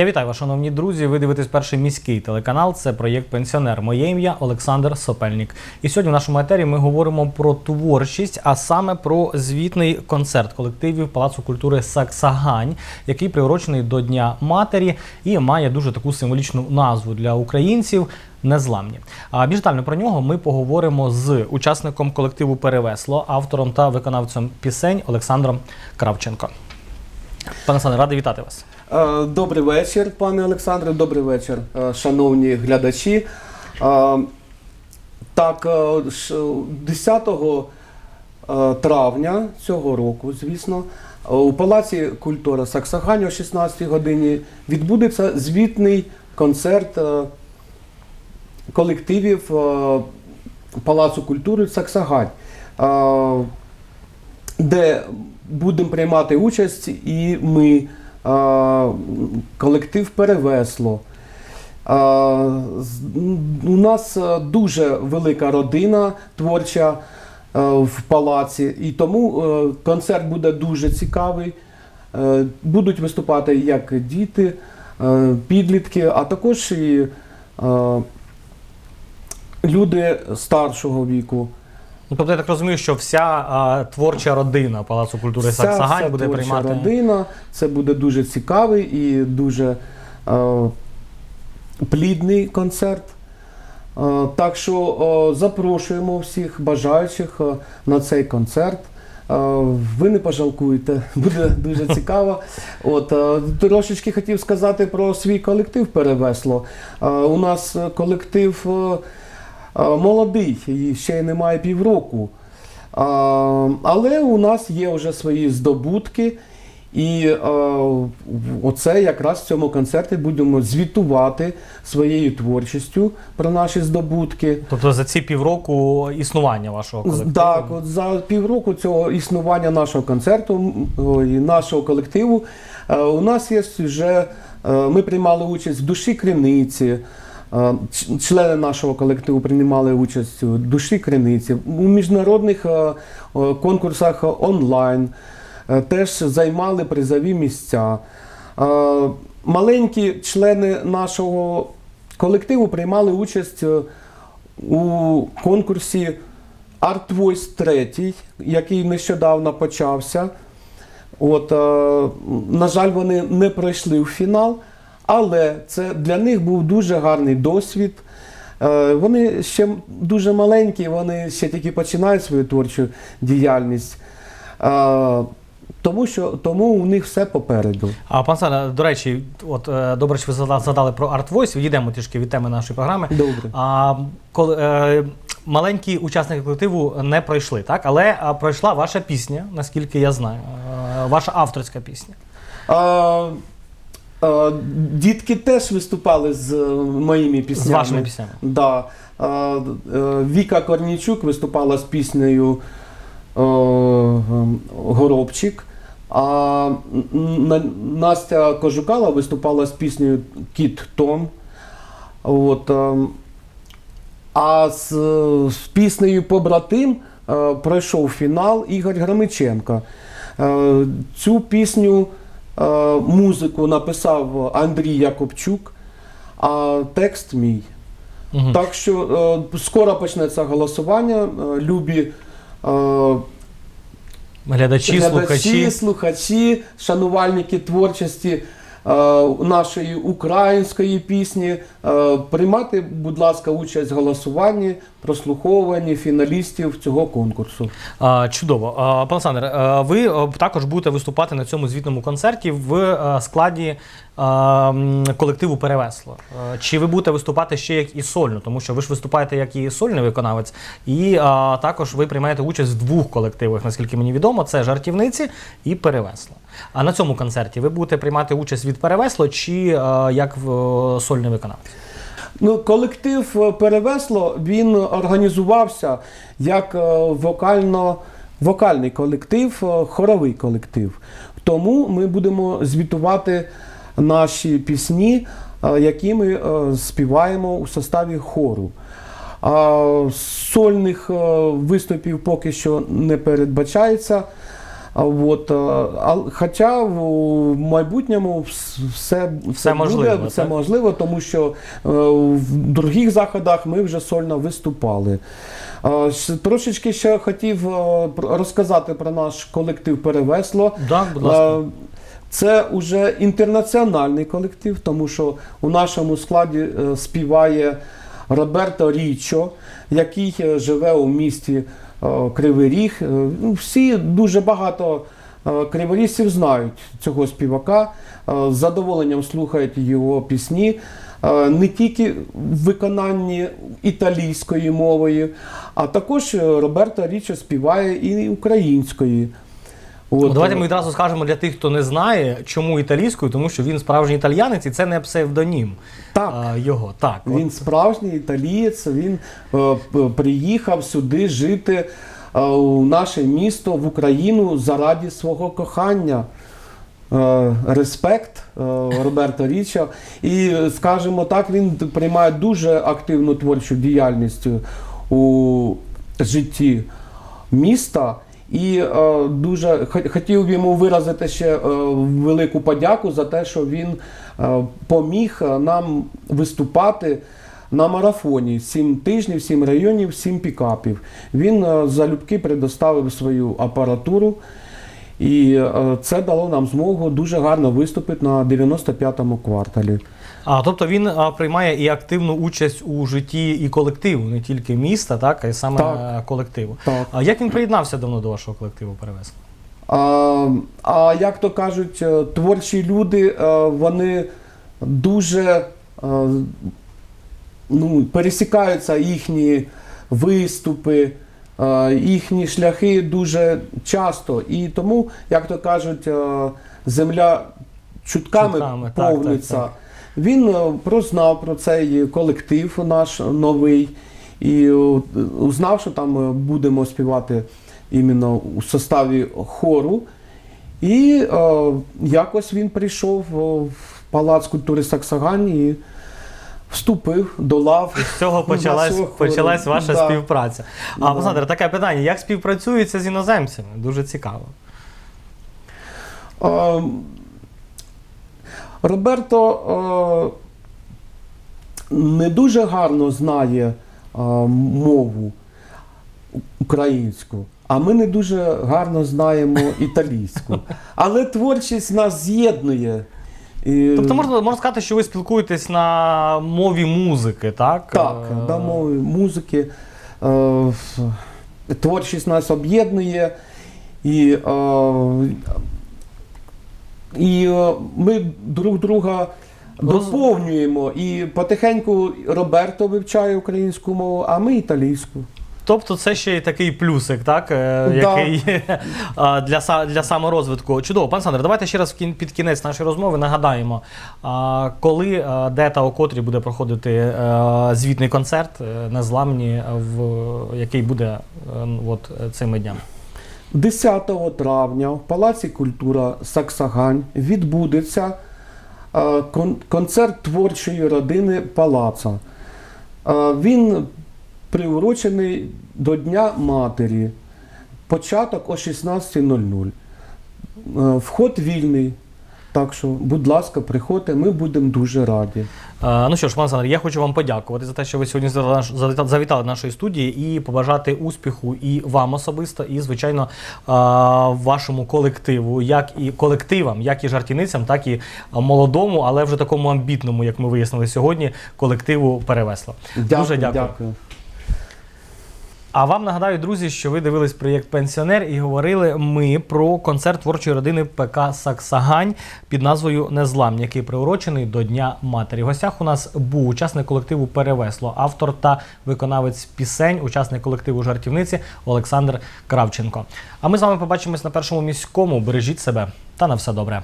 Я вітаю вас, шановні друзі. Ви дивитесь перший міський телеканал. Це проєкт Пенсіонер. Моє ім'я Олександр Сопельник. І сьогодні в нашому етері ми говоримо про творчість, а саме про звітний концерт колективів Палацу культури Саксагань, який приурочений до Дня Матері і має дуже таку символічну назву для українців. Незламні. А більш детально про нього ми поговоримо з учасником колективу Перевесло, автором та виконавцем пісень Олександром Кравченко. Пане Олександре, радий вітати вас. Е, Добрий вечір, пане Олександре. Добрий вечір, е, шановні глядачі. Е, Так, е, 10 е, травня цього року, звісно, у Палаці культури Саксагань о 16 годині відбудеться звітний концерт колективів Палацу культури Саксагань, де будемо приймати участь і ми, колектив Перевесло. У нас е, дуже велика родина творча е, в палаці, і тому е, концерт буде дуже цікавий. Будуть виступати як діти, підлітки, а також і люди старшого віку. Ну, тобто я так розумію, що вся а, творча родина Палацу культури Вся- Саксагань вся буде творча приймати. родина. Це буде дуже цікавий і дуже е, плідний концерт. Е, так що е, запрошуємо всіх бажаючих е, на цей концерт. Ви не пожалкуєте, буде дуже цікаво. От, трошечки хотів сказати про свій колектив Перевесло. У нас е, колектив е, молодий, і ще й немає півроку. Але у нас є вже свої здобутки, і оце якраз в цьому концерті будемо звітувати своєю творчістю про наші здобутки. Тобто за ці півроку існування вашого колективу. Так, от за півроку цього існування нашого концерту ой, нашого колективу е, у нас є вже. е, Ми приймали участь в душі криниці. Члени нашого колективу приймали участь у душі криниці, у міжнародних е, е, конкурсах онлайн, е, теж займали призові місця. Маленькі члени нашого колективу приймали участь у конкурсі Art Voice 3, який нещодавно почався. От, на жаль, вони не пройшли в фінал, але це для них був дуже гарний досвід. Е, вони ще дуже маленькі, вони ще тільки починають свою творчу діяльність. Е, тому, що, тому у них все попереду. А пан Сане, до речі, от е, добре, що ви задали про Art Voice, відійдемо трішки від теми нашої програми. Добре. А коли е, маленькі учасники колективу не пройшли, так? Але пройшла ваша пісня, наскільки я знаю. Ваша авторська пісня. А, а, дітки теж виступали з е, моїми піснями. З вашими піснями. Да. Е, Віка Корнійчук виступала з піснею е, Горобчик. А н- Настя Кожукала виступала з піснею Кіт Том. От, е, а з, з піснею Побратим е, пройшов фінал Ігор Громиченко. Е, Цю пісню е, музику написав Андрій Якобчук, а текст мій. Угу. Так що е, скоро почнеться голосування. Е, любі е, Глядачі, глядачі, слухачі. слухачі, шанувальники творчості е, нашої української пісні. Е, приймати, будь ласка, участь в голосуванні, прослуховуванні фіналістів цього конкурсу. Чудово. Пан Олександр, е, ви е, також будете виступати на цьому звітному концерті в е, складі е, колективу Перевесло. Е, Чи ви будете виступати ще як і сольно? Тому що ви ж виступаєте як і сольний виконавець, і е, також ви приймаєте участь в двох колективах, наскільки мені відомо, це жартівниці і Перевесло. А на цьому концерті ви будете приймати участь від Перевесло чи е, як е, сольний виконавець? Ну, колектив е, Перевесло він організувався як вокально, вокальний колектив, хоровий колектив. Тому ми будемо звітувати наші пісні, які ми співаємо у составі хору. Сольних виступів поки що не передбачається. От, а, хоча в майбутньому вс- все, все, можливо, буде, все можливо, тому що е, в других заходах ми вже сольно виступали. Трошечки ще хотів е, розказати про наш колектив Перевесло. Так, будь ласка. Це вже інтернаціональний колектив, тому що у нашому складі е, співає Роберто Річо, який е, живе у місті е, Кривий Ріг. Е, ну, Всі дуже багато криворіжців знають цього співака, з задоволенням слухають його пісні. Не тільки в виконанні італійської мовою, а також Роберто Річо співає і українською. От, Ну, Давайте ми відразу скажемо для тих, хто не знає, чому італійською, тому що він справжній італіянець і це не псевдонім Так. а, його. Так, от. Він справжній італієць, він е, приїхав сюди жити е, у наше місто, в Україну заради свого кохання. Е, Респект е, Роберто Річа. І скажімо так, він приймає дуже активну творчу діяльність у житті міста. І е, дуже хо- хотів йому виразити ще е, велику подяку за те, що він е, поміг е, нам виступати на марафоні сім тижнів, сім районів, сім пікапів. Він е, залюбки предоставив свою апаратуру, і е, це дало нам змогу дуже гарно виступити на 95-му кварталі. А, тобто він а, приймає і активну участь у житті і колективу, не тільки міста, так, а й саме Так. колективу. Так. А як він приєднався давно до вашого колективу перевезли? А, а як то кажуть, е, творчі люди, е, вони дуже ну, пересікаються їхні виступи, їхні шляхи дуже часто. І тому, як то кажуть, е, земля чутками, Чутками, повниться. так, так. Він е, прознав про цей колектив наш новий і е, узнав, що там е, будемо співати іменно у составі хору. І е, якось він прийшов е, в Палац культури Саксагань і вступив до лав. З цього почалась, почалась ваша Да. співпраця. А Да. Олександр, таке питання: як співпрацюється з іноземцями? Дуже цікаво. Е, Роберто е, не дуже гарно знає е, мову українську, а ми не дуже гарно знаємо італійську. Але творчість нас з'єднує. І- Тобто можна, можна сказати, що ви спілкуєтесь на мові музики, так? Так, Е, да, мови музики. Е, творчість нас об'єднує. І, е, і ми друг друга доповнюємо. І потихеньку Роберто вивчає українську мову, а ми італійську. Тобто це ще й такий плюсик, так? е, Да. Який для, для саморозвитку. Чудово, пан Сандр, давайте ще раз під кінець нашої розмови нагадаємо, коли, де та о котрій буде проходити е, звітний концерт е, незламні, в який буде е, от е, цими днями. 10 травня в Палаці культура Саксагань відбудеться е, концерт творчої родини Палаца. Е, Він приурочений до Дня Матері. Початок о 16.00. Е, Вход вільний. Так що, будь ласка, приходьте, ми будемо дуже раді. Е, Ну що ж, пан Олександр, я хочу вам подякувати за те, що ви сьогодні завітали до нашої студії і побажати успіху і вам особисто, і, звичайно, е, вашому колективу, як і колективам, як і жартівницям, так і молодому, але вже такому амбітному, як ми вияснили сьогодні, колективу перевесло. Дуже дякую. дякую. А вам нагадаю, друзі, що ви дивились проєкт Пенсіонер і говорили ми про концерт творчої родини ПК Саксагань під назвою Незламні, який приурочений до Дня Матері. В гостях у нас був учасник колективу Перевесло, автор та виконавець пісень, учасник колективу жартівниці Олександр Кравченко. А ми з вами побачимось на першому міському. Бережіть себе та на все добре.